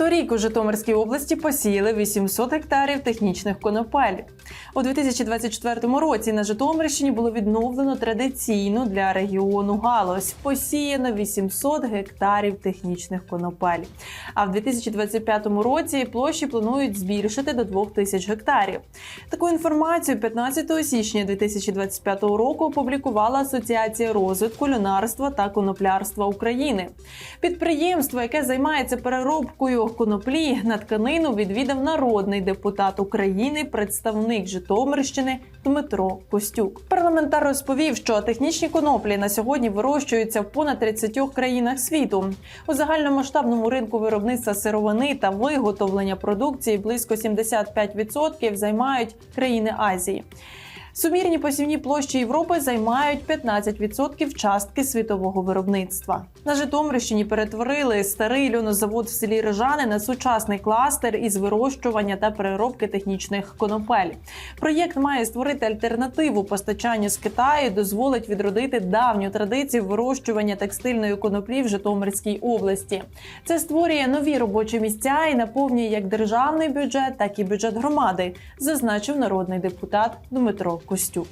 Торік у Житомирській області посіяли 800 гектарів технічних конопель. У 2024 році на Житомирщині було відновлено традиційну для регіону галузь. Посіяно 800 гектарів технічних конопель. А в 2025 році площі планують збільшити до 2000 гектарів. Таку інформацію 15 січня 2025 року опублікувала Асоціація розвитку люнарства та коноплярства України. Підприємство, яке займається переробкою коноплі на тканину, відвідав народний депутат України, представник Житомирщини Дмитро Костюк. Парламентар розповів, що технічні коноплі на сьогодні вирощуються в понад 30 країнах світу. У загальномасштабному ринку виробництва сировини та виготовлення продукції близько 75% займають країни Азії. Сумірні посівні площі Європи займають 15% частки світового виробництва. На Житомирщині перетворили старий льонозавод в селі Рижани на сучасний кластер із вирощування та переробки технічних конопель. Проєкт має створити альтернативу постачанню з Китаю, дозволить відродити давню традицію вирощування текстильної коноплі в Житомирській області. Це створює нові робочі місця і наповнює як державний бюджет, так і бюджет громади, зазначив народний депутат Дмитро Костюк.